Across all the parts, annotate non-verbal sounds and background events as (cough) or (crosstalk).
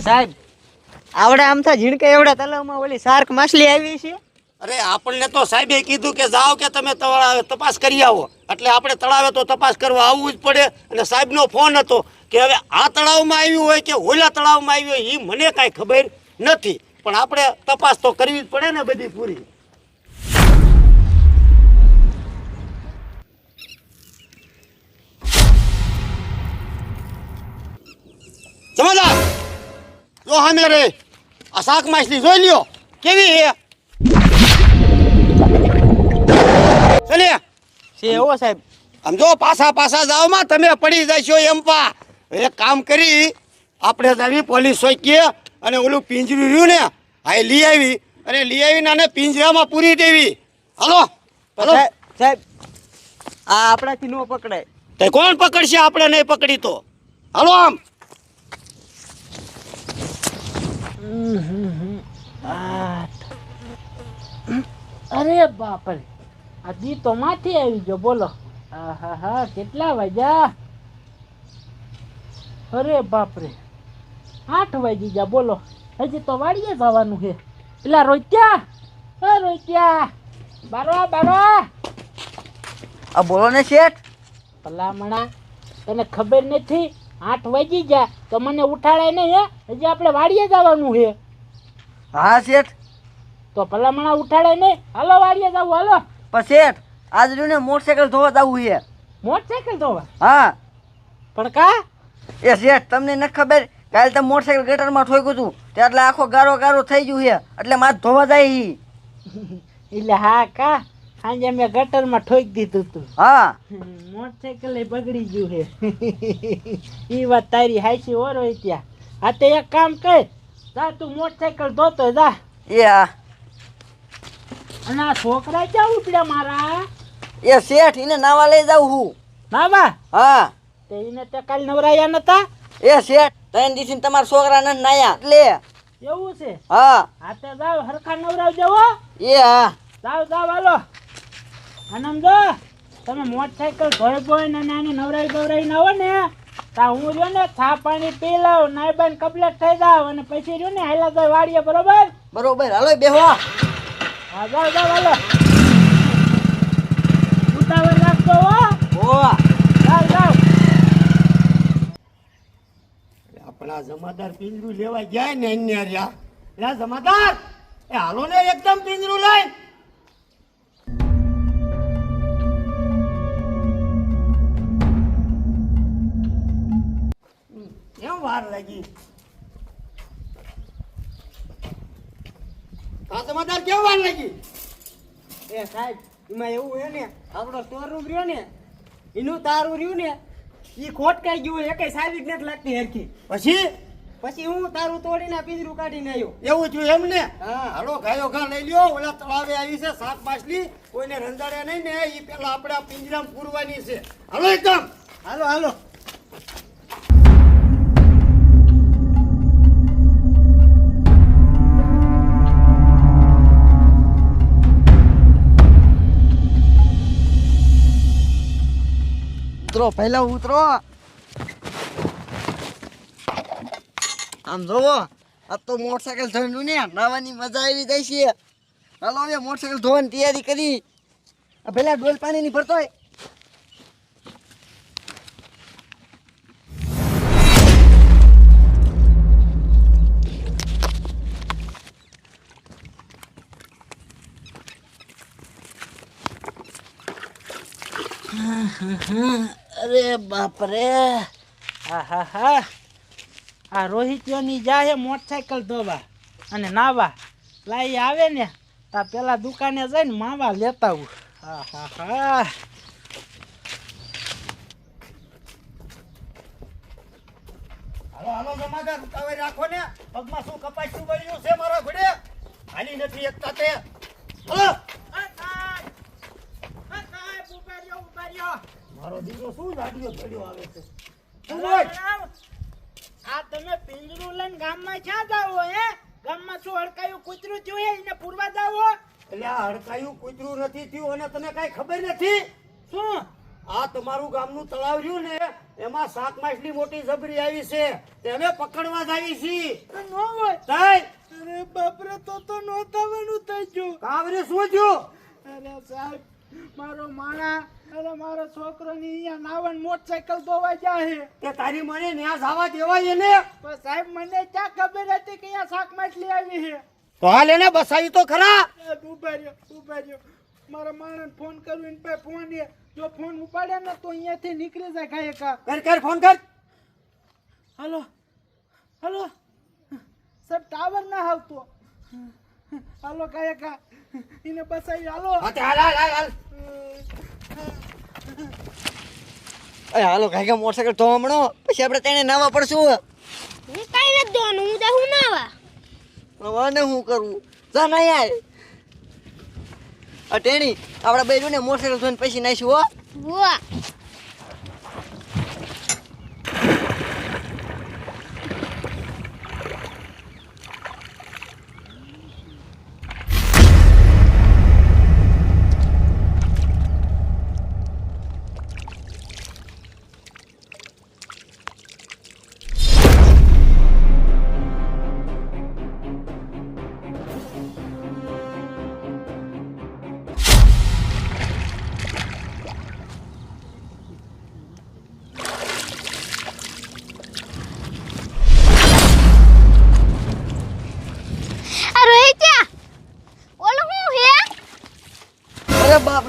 સાહેબ. આવડે આમ થા ઝીણકે એવડા તલાવમાં ઓલી શાર્ક માછલી આવી છે. અરે આપણને તો સાહેબે કીધું કે જાઓ કે તમે તપાસ કરી આવો. એટલે આપણે તળાવે તો તપાસ કરવા આવવું જ પડે. અને સાહેબનો ફોન હતો કે હવે આ તળાવમાં આવ્યું હોય કે ઓલા તળાવમાં આવ્યું હોય એ મને કાંઈ ખબર નથી. પણ આપણે તપાસ તો કરવી જ પડે ને બધી પૂરી. જમાદાર! જો હામે રે આ શાક માછલી જોઈ લ્યો. કેવી હે ચલે. છે એવો સાહેબ. આમ જો પાછા પાછા જાઓ માં તમે પડી જશો એમ પા. એક કામ કરી આપણે જાવી પોલીસ ચોકીએ અને ઓલું પિંજરું રહ્યું ને હા એ લઈ આવી અને લઈ આવીને આને પિંજરામાં પૂરી દેવી. હાલો. હાલો. સાહેબ સાહેબ આ આપણાથી નો પકડાય. તે કોણ પકડશે? આપણે નહીં પકડી તો. હાલો આમ. અરે બાપરે આ તો માથે આવી ગયો બોલો. હા હા કેટલા વાગ્યા? અરે બાપરે આઠ વાગી ગયા બોલો. હજી તો વાડીએ જવાનું છે. પેલા રોત્યા હા રોત્યા બારો બારો. આ બોલો ને શેઠ. ભલામણા તને ખબર નથી? આઠ વાગી ગયા. તો મને ઉઠાડે નહીં હે? હજી આપણે વાડીએ જવાનું છે. હા શેઠ. તો ભલામણા ઉઠાડે નહીં. હાલો વાડીએ જવું હાલો. પણ શેઠ આજ ને મોટરસાયકલ ધોવા જવું છે. મોટરસાયકલ ધોવા? હા. પણ કા? એ શેઠ તમને ન ખબર કાલે તમે મોટરસાયકલ ગટરમાં ઠોક્યું હતું તે. એટલે આખો ગારો ગારો થઈ ગયું છે. એટલે મારે ધોવા જાય. (laughs) એટલે હા કા? સાંજે મેં ગટરમાં ઠોકી દીધું તું. હા. મોટરસાયકલ એ બગડી ગયું હે એ (laughs) વાત તારી હાઈસી ઓર હોય ત્યાં આ તે એક કામ કર. જા તું મોટરસાયકલ ધોતો જા. એ હા. અને આ છોકરા ક્યાં ઉપડ્યા મારા? એ શેઠ એને નાવા લઈ જાઉં હું. નાવા? હા. તે એને તે કાલ નવરાયા નતા? એ શેઠ ત્રણ દિવસથી તમારા છોકરા ને નાયા એટલે. એવું છે? હા. આ તે જાવ હરખા નવરાવ જવો એ હા. જાવ જાવ હાલો. અને તમે મોટરસાઇકલ ધોઈ બોય ને નાની નવરાઈ ગવરાઈ ના હો ને તા હું જો ને થા પાણી પી લઉં નાઈ કપલેટ થઈ જાવ અને પછી રહ્યો ને હાલા જાય વાડીએ બરોબર? બરોબર હાલો બેહો. હા જાવ જાવ હાલો. ઉતાવળ રાખતો હો. ઓ જાવ જાવ આપણા જમાદાર પિંજરું લેવા ગયા ને અહીંયા રહ્યા. જમાદાર એ હાલો ને એકદમ પિંજરું લઈ વાર લાગી. હા જમાદાર કેમ વાર લાગી? એ સાહેબ એમાં એવું હે ને આપણો સ્ટોર રહ્યો ને એનું તારું રહ્યું ને એ ખોટકાઈ ગયું એકે સારી નથી લાગતી હરખી. પછી? પછી હું તારું તોડીને આ પિંજરું કાઢીને આવ્યો એવું થયું એમ ને. હાલો ગાયો ઘા લઈ લ્યો ઓલા તળાવે આવી છે સાત માછલી કોઈને રંજાડે નહીં ને એ પેલા આપણે પિંજરા પિંજરામાં પૂરવાની છે. હાલો એકદમ. હાલો હાલો. ઉતરો, પહેલા ઉતરો. આમ જોવો, આ તો મોટરસાયકલ ધોવાનું ને, નાવાની મજા આવી જાય છે. હાલો હવે મોટરસાયકલ ધોવાની તૈયારી કરી. પેલા ડોલ પાણી ની ભરતો હોય બાપરે. હા હા હા આ રોહિત્યોની જાય મોટરસાયકલ ધોવા અને નાવા. લાઈ આવે ને તા પેલા દુકાને જઈને માવા લેતા આવું. હા હા હા હાલો હાલો જમાદાર ઉતાવળ રાખો ને. પગમાં શું કપાય શું બળ્યું છે મારા ઘોડે? હાલી નથી એકતા તે. હાલો. મારો દીકરો શું લાડીઓ ચડ્યો આવે છે? આ તમે પિંજરું લઈને ગામમાં ક્યાં જાવ હે? ગામમાં શું હડકાયું કૂતરું થયું હે? એને પૂરવા જાવ એટલે આ હડકાયું કૂતરું નથી થયું અને તને કાંઈ ખબર નથી? શું? આ તમારું ગામનું તળાવ રહ્યું ને એમાં શાક માછલી મોટી જબરી આવી છે. તેને પકડવા આવી છીએ ન હોય. તઈ. અરે બાપરે તો તો નોતાવાનું થઈ ગયું. કાવરે શું થયું? અરે સાહેબ મારો માણા અરે મારો છોકરો ની અહીંયા નાવન મોટરસાયકલ ધોવા જાય તે તારી મને ન્યા જવા દેવાય એને? પણ સાહેબ મને ક્યાં ખબર હતી કે અહીંયા શાક માછલી આવી છે? તો હાલ એને બસાવી તો ખરા. ઊભા રહ્યો ઊભા રહ્યો. મારા માણસ ફોન કરું એને પાસે ફોન એ. જો ફોન ઉપાડે ને તો અહીંયાથી નીકળી જાય ખાય કા કર કર ફોન કર. Hello hello. સાહેબ ટાવર ના આવતો. હાલો કાયા કા. એને બસાવી હાલો. હા હાલ હાલ હાલ હાલ. અરે હાલો કાંઈ મોટરસાયકલ તો હમણો પછી આપણે તેને નાવા પડશું. હું કઈ નથી દોવાનું હું તો નાવા. હવે ને શું કરવું જા ના યાર આ ટેણી આપણે બે ને મોટરસાયકલ ધોઈને પછી નાઈશું હો. વાહ.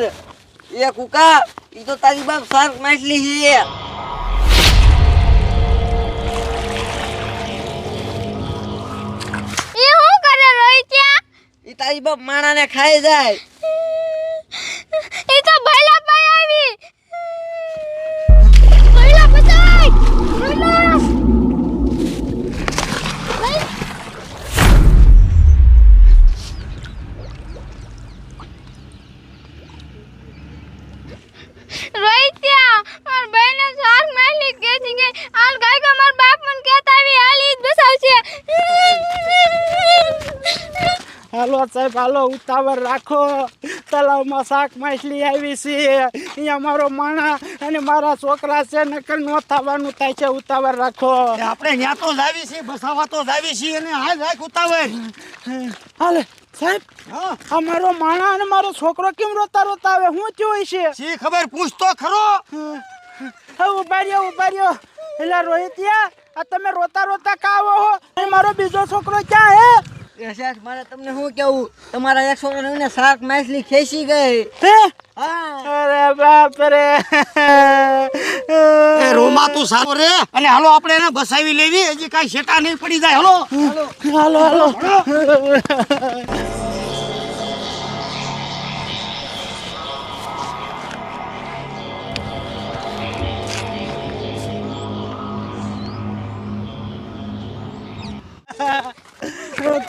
રે એ કુકા ઈ તો તારી બાપ શાર્ક માછલી છે. એ હું કરે રોહિત ક્યાં ઈ તારી બાપ માણાને ખાઈ જાય. એ તો ભૈલા પાઈ આવી. ભૈલા બચાય ભૈલા! રોહિત ત્યાં માર બહેને શાક મારલી કે છે કે હાલ ગાય કે માર બાપ મને કહેતા આવી ઈ જ બસાવશે હાલો સાહેબ હાલો ઉતાવળ રાખો. તલાવમાં શાક માછલી આવી છે. અહીંયા મારો માણા અને મારા છોકરા છે નકલ નો થવાનું થાય છે ઉતાવળ રાખો. આપણે ન્યા તો જ આવી છીએ બસાવા તો જ આવી છીએ અને હાલ રાખ ઉતાવળ. હાલે. સાહેબ હા. મારો માણા અને મારો છોકરો કેમ રોતા રોતા આવે? હું થયું છે. શી ખબર? પૂછ તો ખરો. ઊભા રહ્યો ઊભા રહ્યો. એટલે રોહિતિયા આ તમે રોતા રોતા કા આવો હો? અને મારો બીજો છોકરો ક્યાં હે? મારે તમને શું કેવું? તમારા એક છોકરાને શાક માછલી ખેંચી ગઈ. હે? અરે બાપ રે. રોમા તું સારો રે. અને હાલો આપણે એને બસાવી લેવી. હજી કાંઈ શેટા નહીં પડી જાય. હાલો હાલો. હાલો.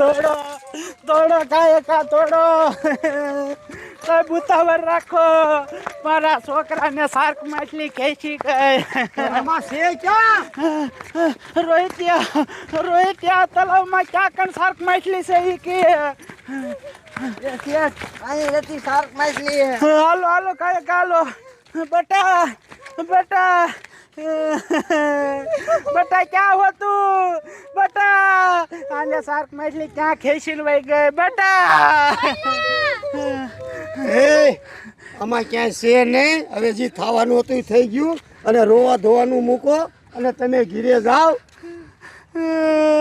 તોડો તોડો કાય કા તોડો. કઈ બુતાવર રાખો. મારા છોકરાને શાર્ક માછલી ખેંચી ગઈ. એમાં છે ક્યાં? રોહિત્યા રોહિત્યા તલાવમાં ક્યાં કણ શાર્ક માછલી છે ઈ કે. અહીં રહેતી શાર્ક માછલી. હાલો હાલો કાય કાલો બટા બટા (laughs) બટા ક્યાં હતું બટા આને સાર્ક માછલી ક્યાં ખેંચીને વહી ગઈ? બટા! (laughs) હે આમાં ક્યાંય છે નહીં. હવે જે થવાનું હતું એ થઈ ગયું. અને રોવા ધોવાનું મૂકો અને તમે ઘીરે જાઓ.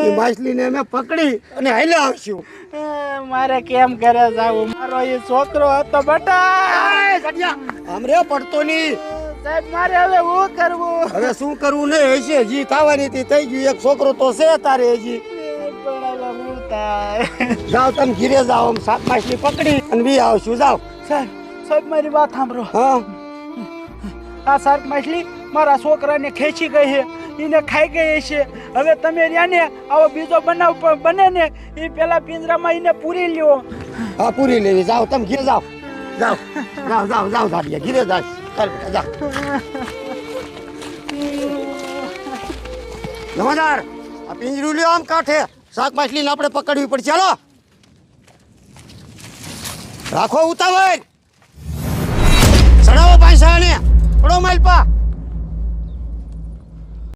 એ માછલીને અમે પકડી અને હાલે આવશું. એ, મારે કેમ ઘરે જાવું? મારો એ છોકરો હતો બટા! આમ રે પડતો નહીં. સાહેબ મારે હવે હું કરવું? હવે શું કરવું નહીં હશે જી થવાની હતી થઈ ગયું. એક છોકરો તો છે તારે હજી. જાઓ તમે ઘીરે જાઓ આમ સાત માછલી પકડી અને બી આવશું. જાઓ. સાહેબ સાહેબ મારી વાત સાંભળો. હા. આ સાત માછલી મારા છોકરાને ખેંચી ગઈ છે. એને ખાઈ ગઈ છે. હવે તમે રહ્યા ને આવો બીજો બનાવ પણ બને ને એ પેલા પિંજરામાં એને પૂરી લ્યો. હા પૂરી લેવી. જાઓ તમે ઘીરે જાઓ. જાઓ. જાઓ જાઓ જાઓ ઘીરે જાઓ. ચાલ બેટા જમાદાર, આ પિંજરું લ્યો આમ કાંઠે. શાક માછલીને આપણે પકડવી પડશે. ચાલો. રાખો ઉતાવળ. ચડાવો પાછા ને પડો માલપા.